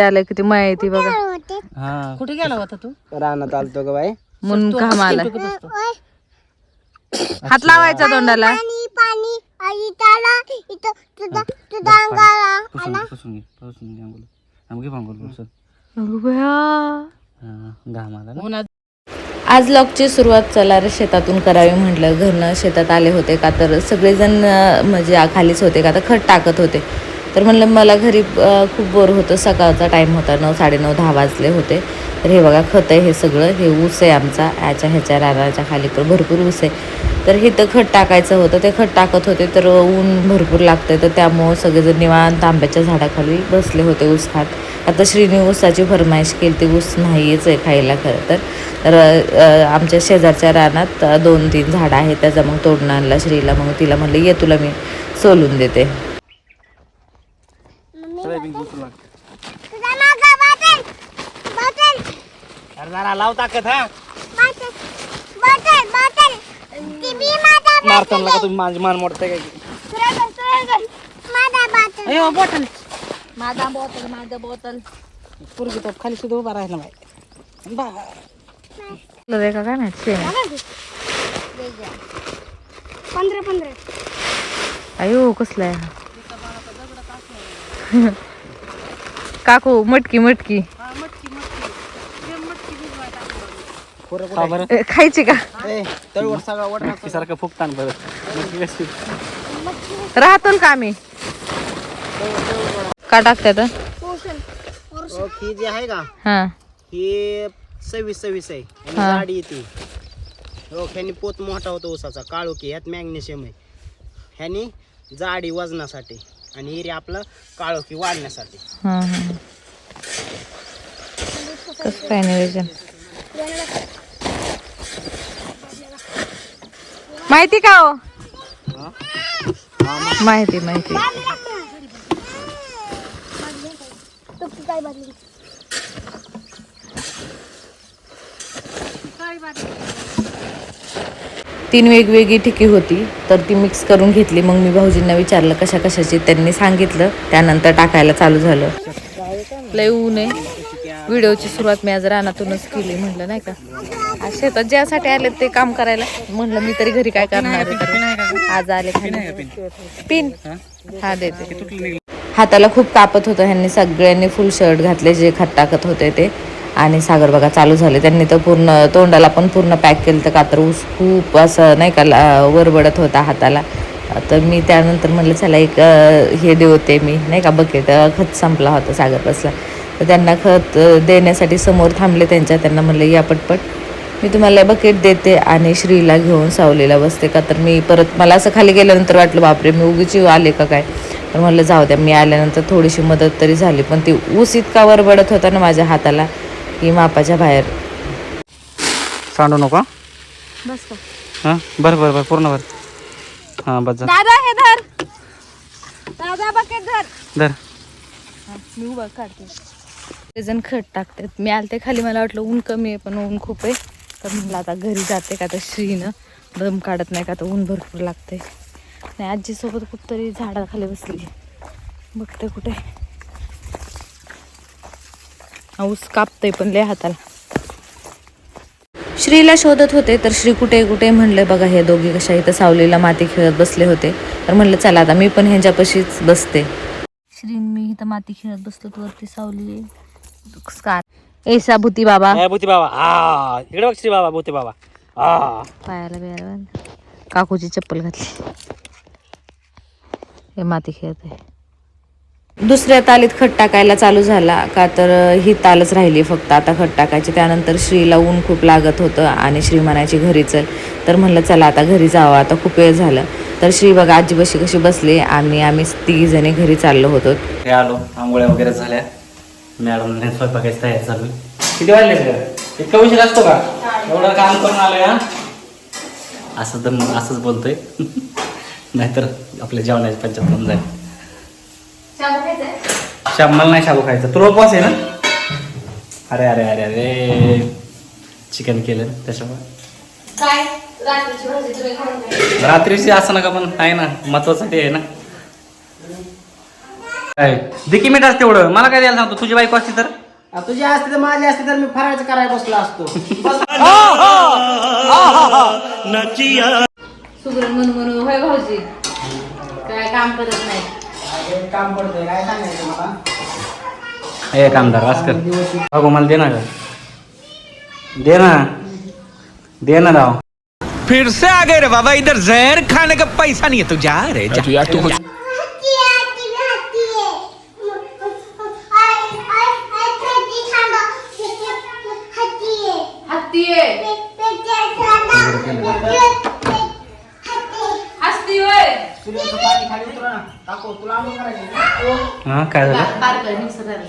आलं किती माया येते बघा हा. कुठे गेला होता तू? रानात आलतो ग बाई. म्हणून काम आला. हात लावायचा तोंडाला. पुसून पुसून घे पुसून घे अंघोळ. आम्ही घे अंघोळ पुसून अगं बया. हा घाम आला ना. उन्हात आज लॉकची सुरुवात चला रे शेतातून करावी म्हटलं. घरनं शेतात आले होते का तर सगळेजण अं, म्हणजे आ- खालीच होते का तर खत टाकत होते. तर म्हणलं मला घरी खूप बोर होतं. सकाळचा टाईम होता नऊ साडेनऊ दहा वाजले होते. तर हे बघा खत आहे हे सगळं. हे ऊस आहे आमचा. याच्या ह्याच्या रानाच्या खाली पण भरपूर ऊस आहे. तर हे तर खत टाकायचं होतं. ते खत टाकत होते तर ऊन भरपूर लागतं तर त्यामुळं सगळेजण निवांत आंब्याच्या झाडाखाली बसले होते ऊस खात. आता श्रीने ऊसाची फरमाईश केली. ती ऊस नाहीच आहे खायला खरं तर. तर आमच्या शेजारच्या रानात दोन तीन झाडं आहेत. त्याचा मग तोडून आणला श्रीला. मग तिला म्हणलं ये तुला मी सोलून देते. सोयाबीन पुसून लाग अरे जरा लाव ताकद हा. मारताना का तुम्ही माझी मान मोडताय काय? अयो बॉटल. माझा बॉटल माझा बॉटल पुरगी तो खाली सुद्धा उभा राहिला बाई. बा. का काय नाही शेण. पंधरा पंधरा. अयो कसला आहे हा? काकू मटकी मटकी. हा ए, खायची का? सारखं कशी? राहतो का आम्ही? का टाकतात ही? जी आहे का? हा. ही सव्वीस सव्वीस आहे. आणि हा. जाडी येते हो ह्यानी पोत मोठा होतो ऊसाचा. काळोखी ह्यात मॅग्नेशियम आहे. ह्यानी जाडी वजनासाठी. आणि हिरे आपलं काळोखी वाढण्यासाठी हा हा. कसं काय नियोजन? माहिती का हो? माहिती माहिती. काय बादली? तीन वेगवेगळी ठिकी होती तर ती मिक्स करून घेतली. मग मी भाऊजींना विचारलं कशा कशाची? त्यांनी सांगितलं. त्यानंतर टाकायला चालू झालं. लय ऊन आहे. व्हिडिओची सुरुवात मी आज रानातूनच केली म्हटलं नाही का? आज शेतात ज्यासाठी आले ते काम करायला. म्हणलं मी तरी घरी काय करणार. आज आले पिन? हा? देते हाताला खूप कापत होतं ह्यांनी. सगळ्यांनी फुल शर्ट घातले जे खत टाकत होते ते. आणि सागर बघा चालू झाले. त्यांनी तर पूर्ण तोंडाला पण पूर्ण पॅक केलं तर कातर ऊस खूप असं नाही का ला- वरबडत होता हाताला. तर मी त्यानंतर म्हटलं चला एक हे देवते मी. नाही का बकेट खत संपला होता सागर बसला तर त्यांना खत देण्यासाठी समोर थांबले त्यांच्या. त्यांना म्हणलं या पटपट. मी तुम्हाला बकेट देते आणि श्रीला घेऊन सावलीला बसते. का तर मी परत मला असं खाली गेल्यानंतर वाटलं बापरे मी उगीच आले का काय? तर म्हणलं जाऊ द्या मी आल्यानंतर थोडीशी मदत तरी झाली. पण ती ऊस इतका वरबडत होता ना माझ्या हाताला की मापाच्या बाहेर. सांडू नको बस का? हां? बरं बरं बरं पूर्ण बरं. हां बस जा. दादा हे धर. दादा बकेट धर. धर. मी उभा काढते. ते जण खत टाकतात. मी आलते खाली मला वाटलं ऊन कमी आहे पण ऊन खूप आहे. तर म्हणलं आता घरी जाते का तर श्रीनं? दम काढत नाही का तर ऊन भरपूर लागते नाही आजीसोबत कुठतरी झाडाखाली बसली. बघते कुठे. ऊस कापतंय पण लय हाताला. श्रीला शोधत होते तर श्री कुठे कुठे म्हणले बघा हे दोघी कशा इथं सावलीला माती खेळत बसले होते. तर म्हणलं चला आता मी पण ह्यांच्यापाशीच बसते. श्री मी इथं माती खेळत बसलो तर वरती सावली स्कार ऐसा भूती बाबा. ए, भूती बाबा. इकडे बघ श्री बाबा भूती बाबा. पायाला बियाला. काकूची चप्पल घातली. हे माती खेळत आहे दुसऱ्या तालीत खट टाकायला चालू झाला का तर ही तालच राहिली फक्त आता खट टाकायची. त्यानंतर श्रीला ऊन खूप लागत होतं आणि श्री म्हणायची घरी चल. तर म्हणलं चला आता घरी जावं. आता खूप वेळ झालं. तर श्री बघा आजी बशी कशी बसली आणि आम्ही तिघी जणी घरी चाललो होतो. आलो. आंघोळ्या वगैरे झाल्या. मॅडमने स्वयंपाकाची तयारी चालू. किती वाजले इतका उशीर असतो का? एवढं काम करून आलोय हा? असं तर मग असंच बोलतोय. नाहीतर आपल्या जेवणाची पंचायत होऊन जाईल. शाब नाही शाबू खायचं. तुला उपवास आहे ना? अरे अरे अरे अरे. चिकन केलं त्याच्यामुळे. रात्रीची असं नका पण आहे ना महत्वासाठी आहे ना. काय? दिकी मिनिट असते तेवढं मला काय द्यायला सांगतो? तुझी बायको असती तर? आ, तुझी असते तर माझी असते तर मी फराळाचं करायला बसलो असतो. बस. सुगरण म्हणून म्हणून होय भाऊजी. काय काम करत नाही. काम पडतंय काय सांगायचं मला? ए कामदार आज कर बघू मला दे ना ग. दे ना. दे ना राव फिर से आ गए रे बाबा इधर जहर खाने का पैसा नहीं है तू जा रे जा, जा। हत्ती आहे हत्ती हत्ती आहे आय आय आय हत्ती थांबा हत्ती आहे हत्ती आहे पे- पेट्या थांबा. हत्ती हस्ती होय चुलीवरचं पाणी खाली उतरव ना. काकू तुला आंघोळ करायची ना? हा काय झालं? बारक मिक्सर झालं.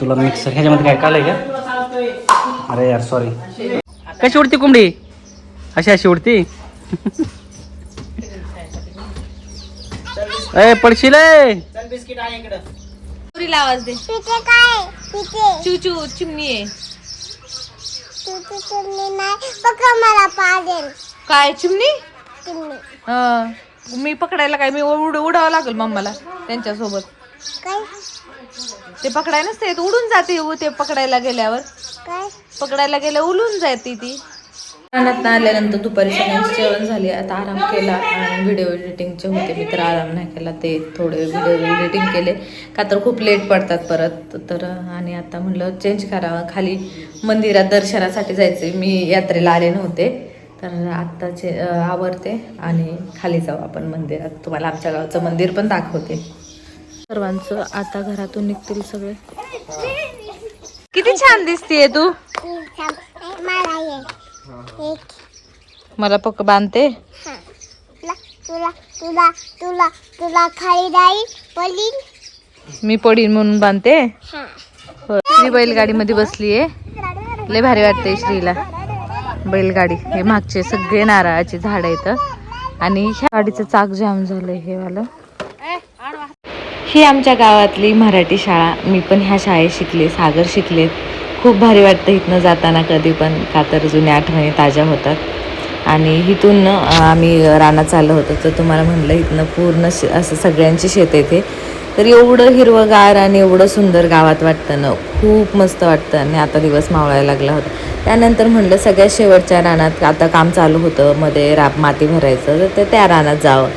तुला मिक्सर ह्याच्यामध्ये काय कालय का? तुला सांगतोय. अरे यार सॉरी कशी उडती कोंबडी? अशी अशी उडती? ए पडशील ए. चल बिस्किट आहे इकडं. पुरीला आवाज दे. काय? चिमणी आहे. तू तू चिमणी नाही. पक्का मला पाडेल काय चिमणी? हं. मी पकडायला काय मी उड उडावं लागेल मम्माला त्यांच्यासोबत. काय? ते पकडाय नसते उडून जाते ते पकडायला गेल्यावर. काय? पकडायला गेल्या उलून जाते ती. रानात आल्यानंतर दुपारी सगळ्यांचे जेवण झाले आता आराम केला आणि व्हिडिओ एडिटिंगचे होते. मी तर आराम नाही केला ते थोडे व्हिडिओ एडिटिंग केले. का तर खूप लेट पडतात परत तर आणि आता म्हणलं चेंज करावं. खाली मंदिरात दर्शनासाठी जायचे मी यात्रेला आले नव्हते. तर आत्ताचे अं, आवरते आणि खाली जाऊ आपण मंदिरात. तुम्हाला आमच्या गावचं मंदिर पण दाखवते. सर्वांचं आता घरातून निघतील सगळे. किती छान दिसतीये तू. मला पक्क बांधते. तुला तुला तुला तुला तुला खाली जाईल पलीन मी पडीन म्हणून बांधते. हा. हो. श्री बैलगाडीमध्ये बसलीये. लय भारी वाटते श्रीला. बैलगाडी. हे मागचे सगळे नारळाचे झाड आहेत. आणि ह्या गाडीचं चाक जाम झालंय हे वालं. ही आमच्या गावातली मराठी शाळा. मी पण ह्या शाळेत शिकले सागर शिकलेत खूप भारी वाटतं इथनं जाताना कधी पण. का तर जुन्या आठवणी ताज्या होतात. आणि इथून आम्ही रानात चाललो होतो. तर तुम्हाला म्हणलं इथनं पूर्ण असं सगळ्यांची शेत येते. तर एवढं हिरवंगार आणि एवढं सुंदर गावात वाटतं ना. खूप मस्त वाटतं. आणि आता दिवस मावळायला लागला होता. त्यानंतर म्हणलं सगळ्यात शेवटच्या रानात आता काम चालू होतं. मध्ये राप माती भरायचं. तर ते त्या रानात जावं.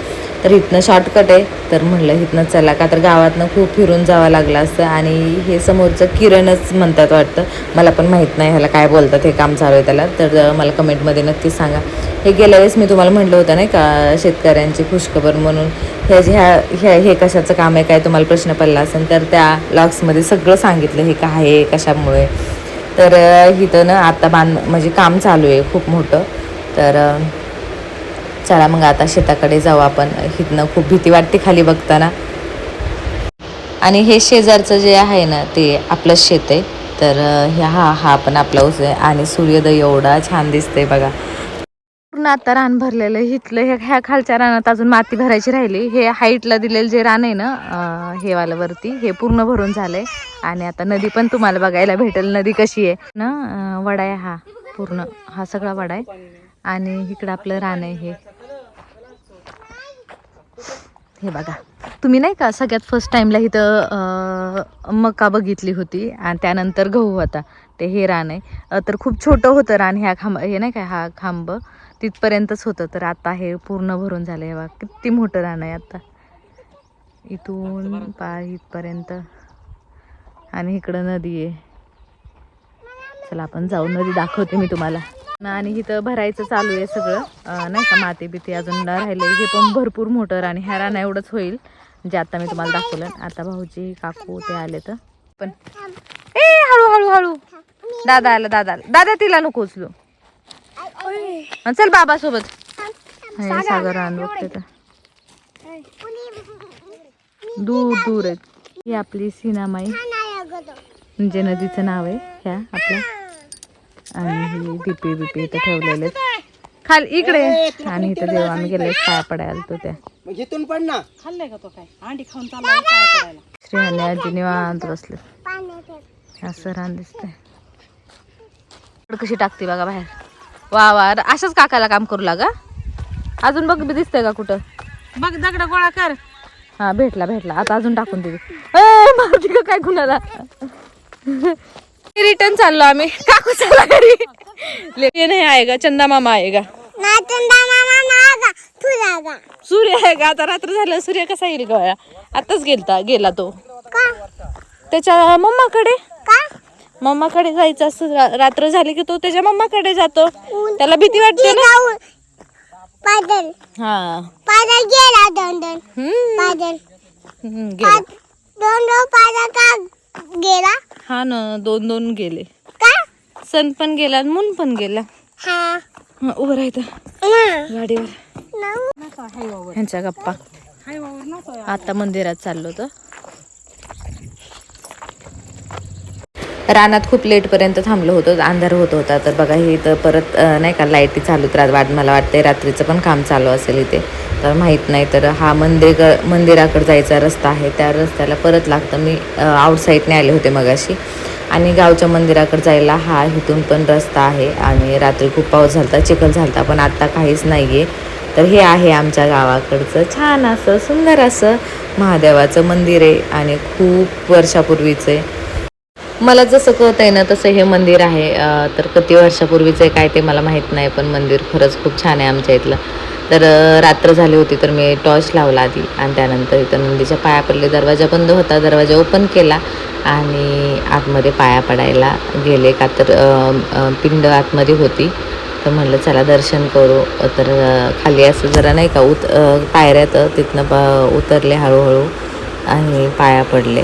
तर इथनं शॉर्टकट आहे. तर म्हणलं इथनं चला. का तर गावातनं खूप फिरून जावं लागलं असतं. आणि हे समोरचं किरणच म्हणतात वाटतं. मला पण माहीत नाही ह्याला काय बोलतात हे काम चालू आहे त्याला. तर मला कमेंटमध्ये नक्की सांगा. हे गेल्या वेळेस मी तुम्हाला म्हटलं होतं नाही का शेतकऱ्यांची खुशखबर म्हणून. ह्या ह्या ह्या हे कशाचं काम आहे काय तुम्हाला प्रश्न पडला असेल तर त्या लॉक्समध्ये सगळं सांगितलं. हे काय आहे कशामुळे? तर इथं ना आता बांध म्हणजे काम चालू आहे खूप मोठं. तर चला मग आता शेताकडे जाऊ आपण. इथनं खूप भीती वाटते खाली बघताना. आणि हे शेजारचं जे आहे ना ते आपलं शेत आहे. तर ह्या हा हा पण आपला ऊस आहे. आणि सूर्योदय एवढा छान दिसतंय बघा. पूर्ण आता रान भरलेलं आहे. इथलं हे ह्या खालच्या रानात अजून माती भरायची राहिली. हे हाईटला दिलेलं जे रान आहे ना हे वालावरती हे पूर्ण भरून झालंय. आणि आता नदी पण तुम्हाला बघायला भेटेल. नदी कशी आहे. ना वडा आहे हा पूर्ण. हा सगळा वडा आहे. आणि इकडं आपलं रान आहे हे. हे बघा. तुम्ही नाही का सगळ्यात फर्स्ट टाईमला इथं मका बघितली होती आणि त्यानंतर गहू होता ते हे रान आहे. तर खूप छोटं होतं रान ह्या खांब हे नाही का हा खांब. तिथपर्यंतच होतं. तर आता हे पूर्ण भरून झालं आहे बघा किती मोठं रान आहे आता. इथून पा इथपर्यंत. आणि इकडं नदी आहे. चला आपण जाऊ नदी दाखवते मी तुम्हाला. आणि इथं भरायचं चालू आहे सगळं. नाही का माती बिती अजून राहिले. हे पण भरपूर मोटर आणि ह्या राना एवढंच होईल जे आता मी तुम्हाला दाखवलं. आता भाऊजी काकू ते आले तर. पण ए हळू हळू हळू. दादा आला दादा आला. दादा तिला नको उचलू. चल बाबा सोबत सागर रान बघते तर. दूर दूर आहेत. ही आपली सीनामाई. म्हणजे नदीचं नाव आहे ह्या आपल्या. आणि ही डीपी बिपी इथं ठेवलेले खाली इकडे. आणि इथं जेव्हा आम्ही गेले पाया पडायला तो त्या. मग इथून पड ना. खाल्लंय का तो काय? अंडी खाऊन चालला काय पडायला. श्री आणि आजी निवांत बसले. पाणी असं रान दिसतंय. कशी टाकते बघा बाहेर. वा वा अशाच काकाला काम करू लागा. अजून बघ दिसतंय का कुठं? बघ दगड गोळा कर. हा भेटला भेटला. आता अजून टाकून दे. ए मारती का काय कुणाला? रिटर्न चाललो आम्ही. काकू चला घरी. ले नाही आहे का चंदा मामा आहे का नाचंदा मामा नागा तुला गा सूर्य आहे का आता रात्र झालं सूर्य कसा येईल गळ्या आताच गेलता गेला तो. त्याच्या मम्माकडे? का? मम्माकडे जायचं असं रा- रात्र झाली की तो त्याच्या मम्माकडे जातो. त्याला भीती वाटते ना? पादल हा. पादल गेला दोन दोन हम्म. पादल हम्म, गेला. दोन दोन पादल का गेला. हा ना दोन दोन गेले. सण पण गेला आणि मून पण गेला. हा. उभं राहायचं गाडीवर. ह्यांच्या गप्पा. आता मंदिरात चाललो होतो. रानात खूप लेटपर्यंत थांबलो होतो अंधार होत होता. तर बघा हे इथं परत नाही का लाईटी चालूत राहत. वाट मला वाटते रात्रीचं पण काम चालू असेल इथे. तर माहीत नाही तर हा मंदिर मंदिराकडे जायचा रस्ता आहे. त्या रस्त्याला परत लागतं. मी आउटसाईडने आले होते मगाशी. आणि गावच्या मंदिराकडे जायला हा इथून पण रस्ता आहे. आणि रात्री खूप पाऊस झालता चिखल झालता पण आत्ता काहीच नाही आहे तर हे आहे आमच्या गावाकडचं छान असं सुंदर असं महादेवाचं मंदिर आहे. आणि खूप वर्षापूर्वीचं आहे. मला जसं कळत आहे ना तसं हे मंदिर आहे. तर किती वर्षापूर्वीचं आहे काय ते मला माहीत नाही पण मंदिर खरंच खूप छान आहे आमच्या इथलं. तर रात्र झाली होती तर मी टॉर्च लावला आधी आणि त्यानंतर इथं नंदीच्या पाया पडले दरवाजा बंद होता दरवाजा ओपन केला आणि आतमध्ये पाया पडायला गेले का तर पिंड आतमध्ये होती. तर म्हणलं चला दर्शन करू. तर खाली असं जरा नाही का उत पायऱ्यात तिथनं प उतरले हळूहळू आणि पाया पडले.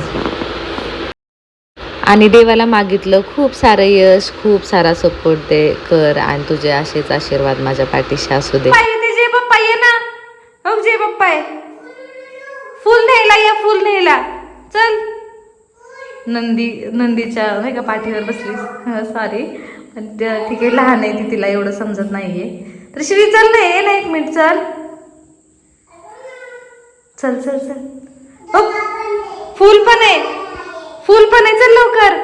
आणि देवाला मागितलं खूप सारं यश खूप सारा सपोर्ट दे कर आणि तुझे असेच आशीर्वाद माझ्या पाठीशी असू दे. जे पप्पा ये ना हो जे पप्पा आहे. फुल न्यायला या फुल न्यायला. चल. नंदी नंदीच्या नाही का पाठीवर बसली. सॉरी पण ठीक आहे लहान आहे ती तिला एवढं समजत नाहीये. तर श्री चल ना ये ना एक मिनिट चल. चल चल चल. हो. फुल पण आहे. फुल पण आहे चल लवकर.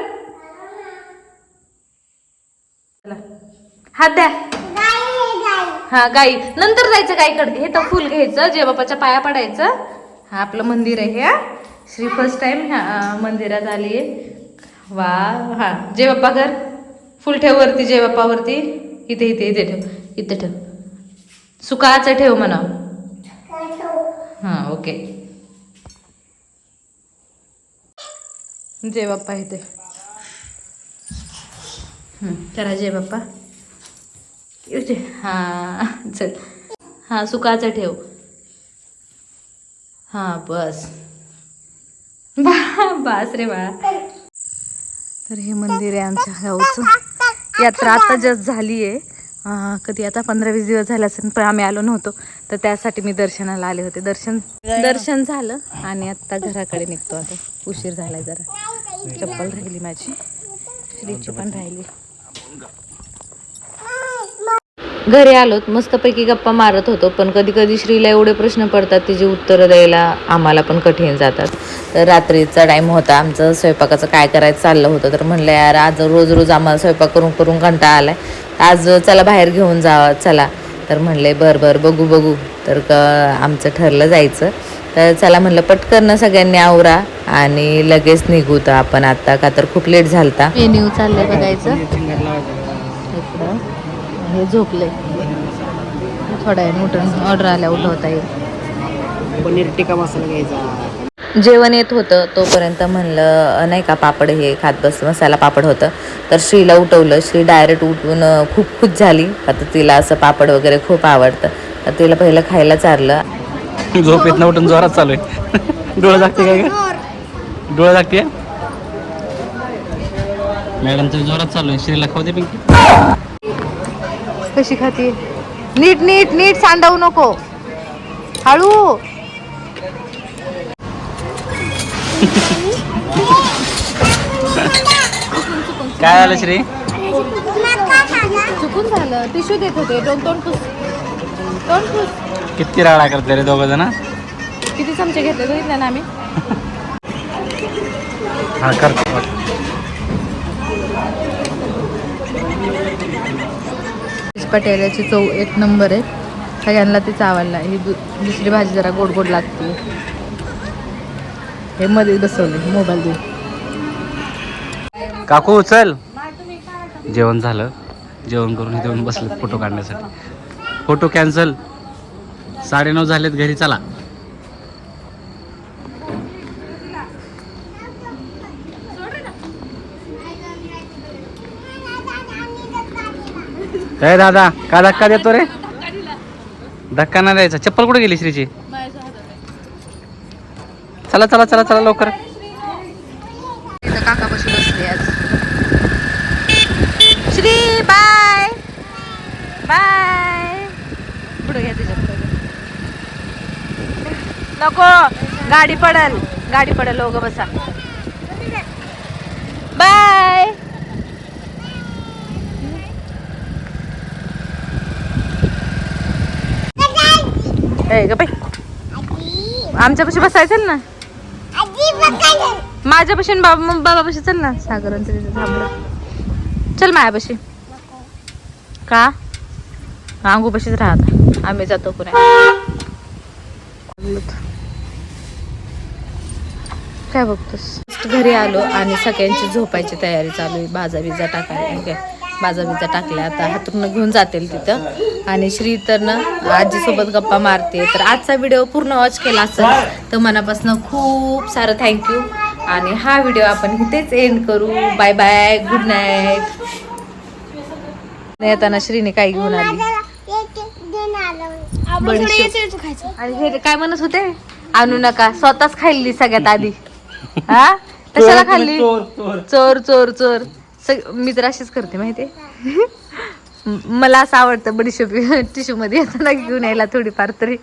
हात द्या. हा गाई. नंतर जायचं गाईकडे. हे तर फुल घ्यायचं जय बापाच्या पाया पडायचं. हा आपलं मंदिर आहे हे. श्री फर्स्ट टाइम ह्या मंदिरात आली आहे. वा हा. जय बाप्पा घर फुल ठेव वरती जय बाप्पा वरती. इथे इथे इथे ठेव. इथे ठेव. सुकाचं ठेव म्हणा हा ओके. जय बाप्पा इथे करा जय बाप्पा इथे हां चल. हां सुकाचं ठेव. हां बस. बा बास रे बाळा. तर हे मंदिर आहे आमच्या गावचं यात्रा आता जस्ट झाली आहे कधी आता पंधरा वीस दिवस झाले असेल पण आम्ही आलो नव्हतो. तर त्यासाठी मी दर्शनाला आले होते. दर्शन दर्शन झालं आणि आत्ता घराकडे निघतो आता. उशीर झालाय जरा. चप्पल राहिली माझी. श्रीची पण राहिली. घरी आलोत मस्तपैकी गप्पा मारत होतो पण कधी कधी श्रीला एवढे प्रश्न पडतात तिची उत्तरं द्यायला आम्हाला पण कठीण जातात. तर रात्रीचा टाईम होता आमचं स्वयंपाकाचं काय करायचं चाललं होतं तर म्हणलं यार आज रोज रोज आम्हाला स्वयंपाक करून करून कंटाळा आलाय. आज चला बाहेर घेऊन जा चला. तर म्हणले बरं बरं बघू बघू. तर क आमचं ठरलं जायचं. तर चला म्हणलं पटकन सगळ्यांनी आवरा आणि लगेच निघू तर आपण. आता का तर खूप लेट झालता. मेन्यू चाललंय बघायचं. हे झोपले थोड्या वेळ उठून ऑर्डर आल्या उठवता येईल. पनीर टिक्का मसाला घ्यायचा. जेवण येत होतं तोपर्यंत म्हणलं नाही का पापड हे खात बस मसाला पापड होतं. तर श्रीला उठवलं. श्री डायरेक्ट उठून खूप खुश झाली. आता तिला असं पापड वगैरे खूप आवडतं. तर तिला पहिलं खायला चारलं. झोप येत उठून जोरात चालू आहे. डोळा लागते काय का डोळा लागते मॅडम तरी जोरात चालू आहे. श्रीला खाऊ दे पिंकी. कशी खाते? नीट नीट नीट सांडवू नको. हळू. काय झालं श्री? चुकून झालं. टिश्यू देत होते. दोन तोंड किती राडा करते रे दोघं जण? किती चमचे घेतले बघितलं ना आम्ही? हा करतो पटेल्याची चव एक नंबर आहे. सगळ्यांना तीच आवडला. ही दु दुसरी भाजी जरा गोड गोड लागते. हे मध्ये बसवले मोबाईल देऊन काकू चल. जेवण झालं. जेवण करून इथे येऊन बसले फोटो काढण्यासाठी. Photo cancel. साडेनऊ झालेत घरी चला. काय दादा का धक्का देतो रे? धक्का नाही द्यायचा. चप्पल कुठे गेली श्रीची? चला चला चला चला लवकर इथं काकापाशी बसले आज श्री बाय बाय पुढे घ्या तिच्या पुढे नको. गाडी पडल. गाडी पडल लोक बसा. बाय. ए ग बाई आमच्यापाशी बसायचं ना? आजी बघायला माझ्यापाशी बाबा बाबापाशी चल ना. सागरांचं तिथे थांबलं. चल मायापाशी. का? अंगूपाशीच राहत आम्ही जातो कुणा काय बघतोस? घरी आलो आणि सगळ्यांची झोपायची तयारी चालू आहे. बाजा बिजा टाकायला काय बाजा बिजा टाकल्या. आता हातून घेऊन जातील तिथं. आणि श्री तर ना आजीसोबत गप्पा मारते. तर आजचा व्हिडिओ पूर्ण वॉच केला असेल तर मनापासून खूप सारं थँक्यू आणि हा व्हिडिओ आपण इथेच एंड करू. बाय बाय गुड नाईट येताना श्रीने काय घेऊन आली. आणि हे काय म्हणत होते? आणू नका. स्वतःच खाल्ली सगळ्यात आधी. हा? कशाला खाल्ली? चोर चोर. चोर सग मी तर अशीच करते माहितीये? मला असं आवडतं बडीशोपी टिश्यू मध्ये येताना घेऊन यायला थोडीफार तरी.